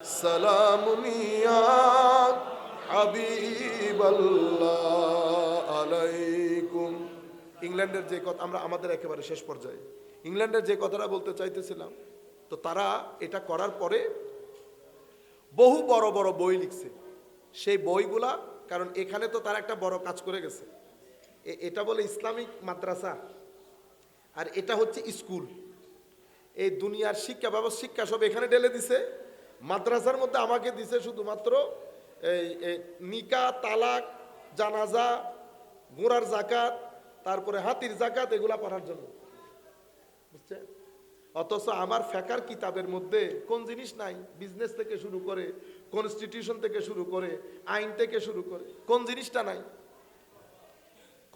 سلام يا حبيب الله عليكم ইংল্যান্ডের যে কথা আমরা আমাদের একেবারে শেষ পর্যায়ে ইংল্যান্ডের যে কথাটা বলতে চাইতেছিলাম তো তারা এটা করার পরে বহু বড় বড় বই লিখছে সেই বইগুলা কারণ এখানে তো তারা একটা বড় কাজ করে গেছে এ- এটা বলে ইসলামিক মাদ্রাসা আর এটা হচ্ছে স্কুল এই দুনিয়ার শিক্ষা ব্যবস্থা শিক্ষা সব এখানে ঢেলে দিছে মাদ্রাসার মধ্যে আমাকে দিছে শুধুমাত্র এই নিকা, তালাক, জানাজা গোড়ার জাকাত তারপরে হাতির জাকাত এগুলা পড়ার জন্য। বুঝছেন অথচ আমার ফেকার কিতাবের মধ্যে কোন জিনিস নাই? বিজনেস থেকে শুরু করে কনস্টিটিউশন থেকে শুরু করে, আইন থেকে শুরু করে, কোন জিনিসটা নাই?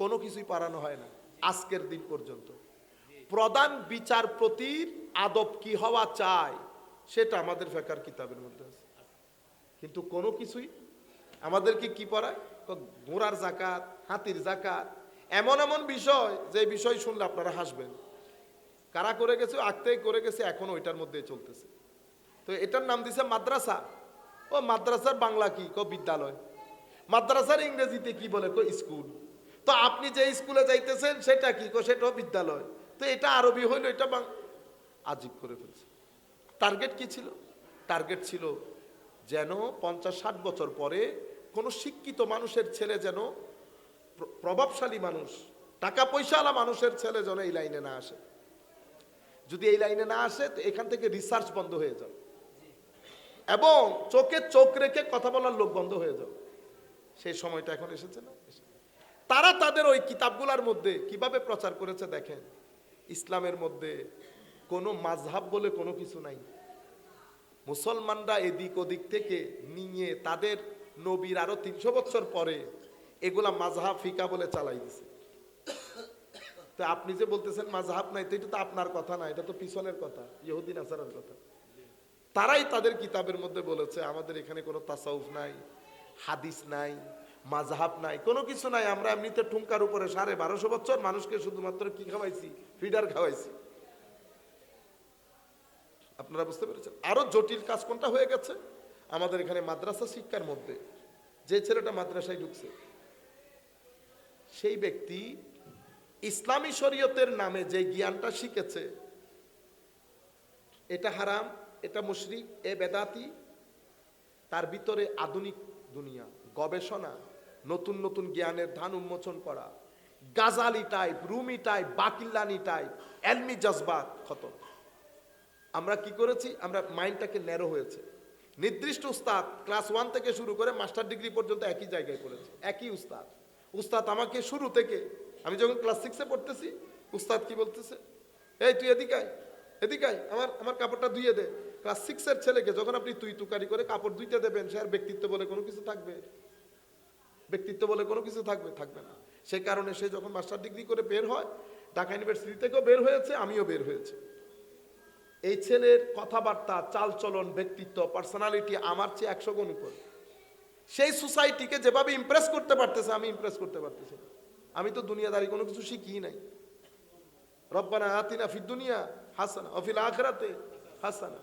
কোনো কিছুই পারানো হয় না আজকের দিন পর্যন্ত। প্রধান বিচারপতির আদব কি হওয়া চায় সেটা আমাদের ফেকার কিতাবের মধ্যে আছে। কিন্তু কোনো কিছুই আমাদেরকে কি পড়ায়? ঘোড়ার জাকাত, হাতির জাকাত, এমন এমন বিষয়, যে বিষয় শুনলে আপনারা হাসবেন। কারা করে গেছে? আগতেই করে গেছে, এখন ওইটার মধ্যে চলতেছে। তো এটার নাম দিছে মাদ্রাসা। ও মাদ্রাসার বাংলা কি? ক বিদ্যালয়। মাদ্রাসার ইংরেজিতে কি বলে? কো স্কুল। তো আপনি যে স্কুলে যাইতেছেন, সেটা কি? কো সেটাও বিদ্যালয়। তো এটা আরবি হইল, এটা আজীব করে ফেলছে। টার্গেট কি ছিল? টার্গেট ছিল যেন পঞ্চাশ ষাট বছর পরে কোনো শিক্ষিত মানুষের ছেলে যেন প্র- প্রভাবশালী মানুষ টাকা পয়সাওয়ালা মানুষের ছেলে যেন এই লাইনে না আসে। যদি এই লাইনে না আসে, তো এখান থেকে রিসার্চ বন্ধ হয়ে যাবে। এবং চোখে চোখ রেখে কথা বলার লোক বন্ধ হয়ে যাবে। সেই সময়টা এখন এসেছে না? তারা তাদের ওই কিতাবগুলোর মধ্যে কীভাবে প্রচার করেছে দেখেন? ইসলামের মধ্যে কোনো মাঝহাব বলে কোনো কিছু নাই। মুসলমানরা এদিক ওদিক থেকে নিয়ে তাদের নবীর আরও তিনশো বছর পরে এগুলা মাঝহাব, ফিকা বলে চালাই দিছে। তো আপনি যে বলতেছেন মাঝহাব নাই, তো এটা তো আপনার কথা না, এটা তো পিছনের কথা ইহুদিন আসারের কথা। তারাই তাদের কিতাবের মধ্যে বলেছে, আমাদের এখানে কোনো তাসাউফ নাই, হাদিস নাই, মাঝহাব নাই, কোনো কিছু নাই। আমরা এমনিতে ঠুমকার উপরে সাড়ে বারোশো বছর মানুষকে শুধুমাত্র কি খাওয়াইছি? ফিডার খাওয়াইছি। আপনারা বুঝতে পেরেছেন? আরও জটিল কাজ কোনটা হয়ে গেছে? আমাদের এখানে মাদ্রাসা শিক্ষার মধ্যে যে ছেলেটা মাদ্রাসায় ঢুকছে, সেই ব্যক্তি ইসলামী শরীয়তের নামে যে জ্ঞানটা শিখেছে, এটা হারাম, এটা মুশরিক, এ বেদাতি, তার ভিতরে আধুনিক দুনিয়া, গবেষণা, নতুন নতুন জ্ঞানের ধান উন্মোচন করা, Ghazali type Rumi type Baqillani type এলমি জজবাত খতম। আমরা কি করেছি? আমরা মাইন্ডটাকে ন্যারো হয়েছে। নির্দিষ্ট উস্তাদ ক্লাস ওয়ান থেকে শুরু করে মাস্টার ডিগ্রি পর্যন্ত একই জায়গায় করেছে। একই উস্তাদ। উস্তাদ আমাকে শুরু থেকে আমি যখন ক্লাস সিক্সে পড়তেছি উস্তাদ কি বলতেছে? এই তুই এদিকে আয়, এদিকে আমার আমার কাপড়টা ধুয়ে দে। ক্লাস সিক্সের ছেলেকে যখন আপনি তুই তুকারি করে কাপড় ধুইতে দেবেন সে আর ব্যক্তিত্ব বলে কোনো কিছু থাকবে? ব্যক্তিত্ব বলে কোনো কিছু থাকবে? থাকবে না। সেই কারণে সে যখন মাস্টার ডিগ্রি করে বের হয় ঢাকা ইউনিভার্সিটি থেকেও বের হয়েছে আমিও বের হয়েছি। এই ছেলের কথাবার্তা, চালচলন, ব্যক্তিত্ব পার্সোনালিটি আমার চেয়ে একশো গুণ উপর। সেই সোসাইটিকে যেভাবে ইমপ্রেস করতে পারতেছে, আমি ইমপ্রেস করতে পারতেছি। আমি তো দুনিয়াদারি কোনো কিছু শিখি নাই। রব্বানা আতিনা ফি দুনিয়া হাসানা অফিল আখরাতে হাসানা।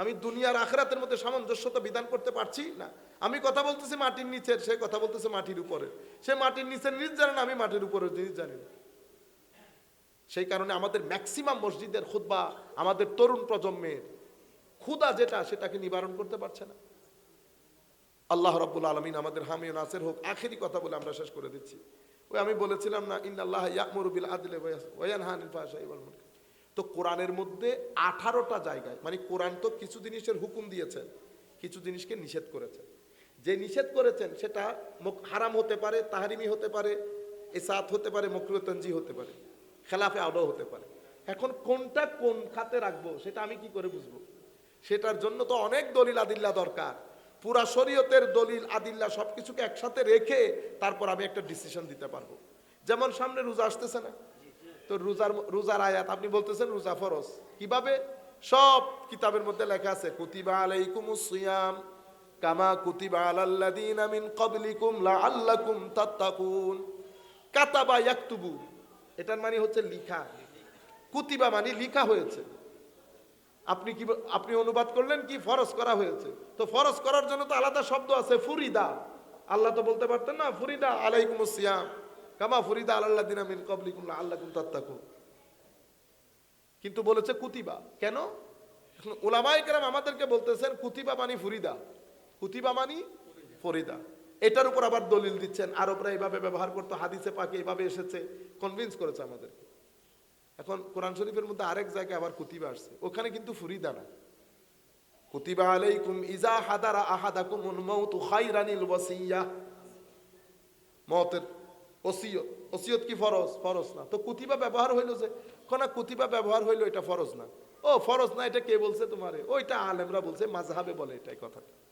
আমি দুনিয়ার আখরাতের মধ্যে সামঞ্জস্যতা বিধান করতে পারছি না। আমি কথা বলতেছি মাটির নিচের, সে কথা বলতেছে মাটির উপরে সে মাটির নিচের নিজ জানে না, আমি মাটির উপরে জিনিস জানি না। সেই কারণে আমাদের ম্যাক্সিমাম মসজিদের খুতবা আমাদের তরুণ প্রজন্মের ক্ষুদা যেটা, সেটাকে নিবারণ করতে পারছে না। আল্লাহ রাব্বুল আলমিন আমাদের হামিও নাসের হোক, আখেরি কথা বলে আমরা শেষ করে দিচ্ছি। ওই আমি বলেছিলাম না, ইন্নাল্লাহ ইয়ামুরু বিল আদলে তো কোরআনের মধ্যে আঠারোটা জায়গায় মানে কোরআন তো কিছু জিনিসের হুকুম দিয়েছেন কিছু জিনিসকে নিষেধ করেছেন যে নিষেধ করেছেন, সেটা হারাম হতে পারে, তাহারিমি হতে পারে, এসাত হতে পারে মকরুতঞ্জি হতে পারে। খেলাফে আদৌ হতে পারে। এখন কোনটা কোন খাতে রাখব, সেটা আমি কি করে বুঝব? সেটার জন্য তো অনেক দলিল আদিল্লা দরকার। পুরা শরীয়তের দলিল আদিল্লা সবকিছুকে একসাথে রেখে তারপর আমি একটা ডিসিশন দিতে পারব। যেমন সামনে রোজা আসতেছে না? তো রোজার রোজার আয়াত, আপনি বলতেছেন রোজা ফরজ। কীভাবে? সব কিতাবের মধ্যে লেখা আছে, কুতিবা আলাইকুমুস সিয়াম কামা কুতিবা আলাল্লাযিনা মিন ক্বাবলিকুম লাআল্লাকুম তাত্তাকুন। কাতাবা ইয়াকতুবু এটার মানে হচ্ছে লিখা। কুতিবা মানে লিখা হয়েছে। আপনি কি আপনি অনুবাদ করলেন কি ফরজ করা হয়েছে? তো ফরজ করার জন্য তো আলাদা শব্দ আছে, ফুরিদা। আল্লাহ তো বলতে পারতেন না, ফুরিদা আলাইকুম সিয়াম। কামা ফুরিদা আল্লাহ দিনা মিন কবলিকুম আল্লাহ কুম তাত্তাকুম কিন্তু বলেছে কুতিবা। কেন? এখন ওলামাই আমাদেরকে বলতেছেন কুতিবা মানি ফুরিদা। কুতিবা মানি ফরিদা। এটার উপর আবার দলিল দিচ্ছেন। আরবরা এইভাবে ব্যবহার করতো, হাদিসে পাকে এইভাবে এসেছে। কনভিন্স করেছে আমাদেরকে। এখন কোরআন শরীফের মধ্যে আরেক জায়গায় আবার কুতিবা আসছে। ওখানে কিন্তু ফুরিদা না। কুতিবা আলাইকুম ইজা হাদারা খাইরানিল ওয়াসিয়া। মতের ওসিয়ত ওসিয়ত কি ফরজ? ফরজ না। তো কুতিবা ব্যবহার হইল যে, কোনা কুতিবা ব্যবহার হইল এটা ফরজ না। ও, ফরজ না, এটা কে বলছে তোমারে? ওইটা আলেমরা বলছে, মাযহাবে বলে এটাই কথাটা।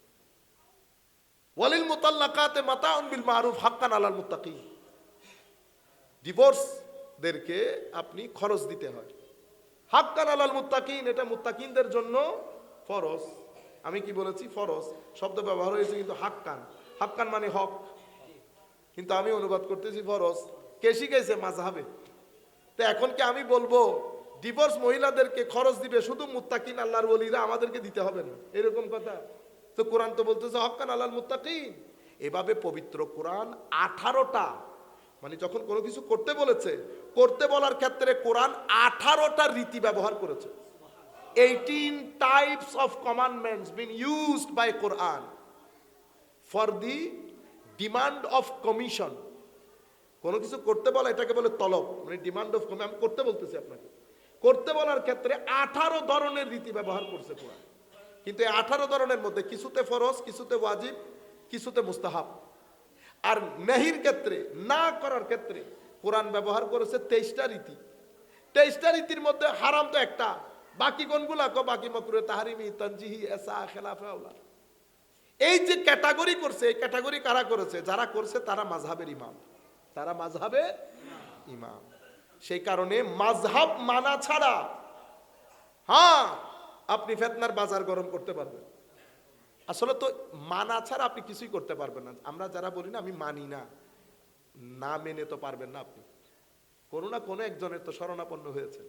ওয়ালিল মুতাল্লাকাতে মাতাউন বিল মারুফ হাক্কান আলাল মুত্তাকিন। ডিভোর্সদেরকে আপনি খরচ দিতে হয়। হাক্কান আলাল মুত্তাকিন, এটা মুত্তাকিনদের জন্য ফরজ। আমি কি বলেছি? ফরজ। শব্দ ব্যবহার হয়েছে কিন্তু হাক্কান। হাক্কান মানে হক। কিন্তু আমি অনুবাদ করতেছি ফরজ। কে শিখাইছে? মাঝহাবে তো এখন কি আমি বলব ডিভোর্স মহিলাদেরকে খরচ দিবে শুধু মুত্তাকিন আল্লাহর বলিরা আমাদেরকে দিতে হবে না। এরকম কথা। তো কোরআন তো বলতেছে হকান আল্লাহ মুত্তাকিন। এভাবে পবিত্র কোরআন আঠারোটা মানে যখন কোনো কিছু করতে বলেছে, করতে বলার ক্ষেত্রে কোরআন আঠারোটা রীতি ব্যবহার করেছে। Eighteen types of commandments been used by Quran. For the demand of commission কোনো কিছু করতে বলা, এটাকে বলে তলব। মানে ডিমান্ড অফ কমি আমি করতে বলতেছি আপনাকে। করতে বলার ক্ষেত্রে আঠারো ধরনের রীতি ব্যবহার করছে কোরআন। কিন্তু এই আঠারো ধরনের মধ্যে কিছুতে ফরজ, কিছুতে ওয়াজিব, কিছুতে মুস্তাহাব। আর নেহির ক্ষেত্রে, না করার ক্ষেত্রে কোরআন ব্যবহার করেছে তেইশটা রীতি। তেইশটা রীতির মধ্যে হারাম তো একটা। বাকি কোনগুলা? কো বাকি মকরুয়ে তাহারিমি তঞ্জিহি এসা খেলাফেউলা এই যে ক্যাটাগরি করছে, এই ক্যাটাগরি কারা করেছে? যারা করছে তারা মাঝহাবের ইমাম। তারা মাঝহাবের ইমাম। সেই কারণে মাঝহাব মানা ছাড়া হ্যাঁ আপনি ফেতনার বাজার গরম করতে পারবেন। আসলে তো মানা ছাড়া আপনি কিছুই করতে পারবেন না। আমরা যারা বলি না, আমি মানি না। না মেনে তো পারবেন না আপনি। কোনো না কোনো একজনের তো শরণাপন্ন হয়েছে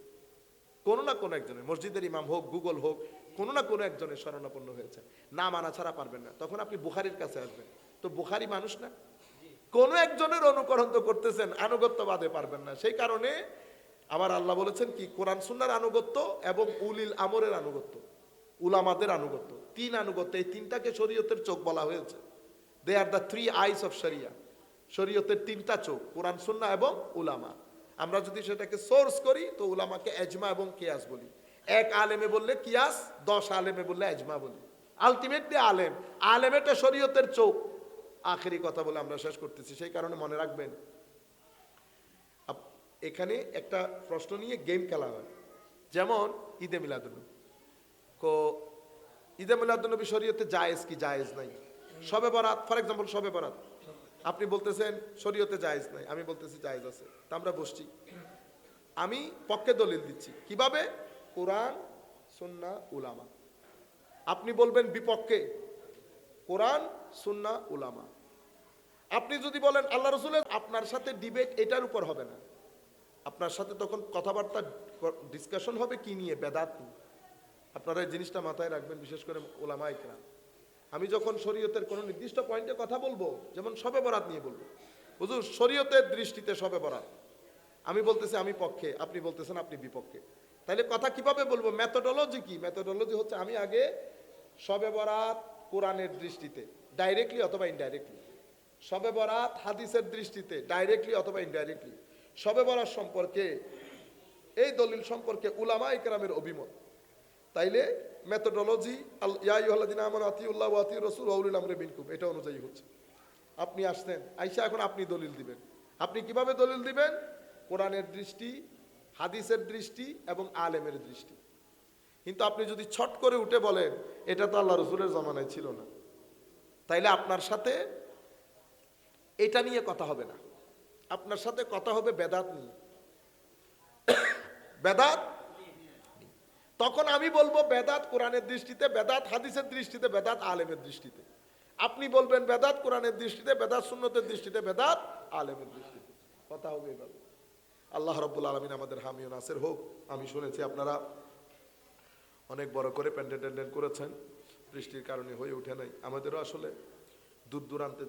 কোনো না কোনো একজনের, মসজিদের ইমাম হোক, গুগল হোক, কোনো না কোনো একজনের শরণাপন্ন হয়েছে না মানা ছাড়া পারবেন না। তখন আপনি বুখারির কাছে আসবেন। তো বুখারি মানুষ না? কোনো একজনের অনুকরণ তো করতেছেন, আনুগত্য বাদে পারবেন না। সেই কারণে আবার আল্লাহ বলেছেন কি? কোরআন সুন্নার আনুগত্য এবং উলিল আমরের আনুগত্য। উলামাদের আনুগত্য। তিন আনুগত্য। এই তিনটাকে শরীয়তের চোখ বলা হয়েছে। They are the three eyes of sharia শরীয়তের তিনটা চোখ, কোরআন সুন্না এবং উলামা। আমরা যদি সেটাকে সোর্স করি, তো উলামাকে এজমা এবং কিয়াস বলি। এক আলেমে বললে কিয়াস, দশ আলেমে বললে এজমা বলি। আলটিমেটলি আলেম। আলেম এটা শরীয়তের চোখ। আখেরি কথা বলে আমরা শেষ করতেছি। সেই কারণে মনে রাখবেন এখানে একটা প্রশ্ন নিয়ে গেম খেলা হয়। যেমন ঈদে মিলাদুল্নবী কো, ঈদে মিলাদুল্নবী শরীয়তে জায়েজ কি, জায়েজ নাই? সবে বরাত ফর এক্সাম্পল সবে বরাত। আপনি বলতেছেন, শরীয়তে জায়েজ নাই। আমি বলতেছি, জায়েজ আছে। তা আমরা বসছি। আমি পক্ষে দলিল দিচ্ছি। কীভাবে? কোরআন, সুন্না, উলামা। আপনি বলবেন বিপক্ষে। কোরআন, সুন্না, উলামা। আপনি যদি বলেন, আল্লাহ রসুলের আপনার সাথে ডিবেট এটার উপর হবে না। আপনার সাথে তখন কথাবার্তা ডিসকাশন হবে কি নিয়ে? বেদাত আপনারা এই জিনিসটা মাথায় রাখবেন, বিশেষ করে ওলামা ইকরাম। আমি যখন শরীয়তের কোনো নির্দিষ্ট পয়েন্টে কথা বলব, যেমন সবে বরাত নিয়ে বলব। হুজুর, শরীয়তের দৃষ্টিতে সবে বরাত। আমি বলতেছি, আমি পক্ষে, আপনি বলতেছেন, আপনি বিপক্ষে। তাহলে কথা কীভাবে বলব? মেথোডোলজি কি? মেথোডোলজি হচ্ছে আমি আগে সবে বরাত কোরআনের দৃষ্টিতে ডাইরেক্টলি অথবা ইনডাইরেক্টলি সবে বরাত হাদিসের দৃষ্টিতে ডাইরেক্টলি অথবা ইনডাইরেক্টলি সবে বরাত সম্পর্কে, এই দলিল সম্পর্কে উলামা ইকরামের অভিমত। তাইলে মেথোডোলজি আমার আতিউল্লাহ আতি রসুল আউলিল এটা অনুযায়ী হচ্ছে। আপনি আসছেন, আইসা এখন আপনি দলিল দিবেন। আপনি কীভাবে দলিল দিবেন? কোরআনের দৃষ্টি, হাদিসের দৃষ্টি এবং আলেমের দৃষ্টি। কিন্তু আপনি যদি ছট করে উঠে বলেন, এটা তো আল্লাহ রসুলের জমানায় ছিল না। তাইলে আপনার সাথে এটা নিয়ে কথা হবে না। আপনার সাথে কথা হবে বেদাত নিয়ে। বেদাত? তখন আমি বলব বেদাত কোরআনের দৃষ্টিতে, বেদাত হাদিসের দৃষ্টিতে, বেদাত আলেমের দৃষ্টিতে। আপনি বলবেন বেদাত কোরআনের দৃষ্টিতে, বেদাত সুন্নতের দৃষ্টিতে, বেদাত আলেমের দৃষ্টিতে। কথা হবে এভাবে। আল্লাহ রব্বুল আলমিন আমাদের হামিও নাসের হোক। আমি শুনেছি আপনারা অনেক বড় করে প্যান্ডেল ট্যান্ডেল করেছেন। বৃষ্টির কারণে হয়ে ওঠে নাই। আমাদেরও আসলে দূর দূরান্তে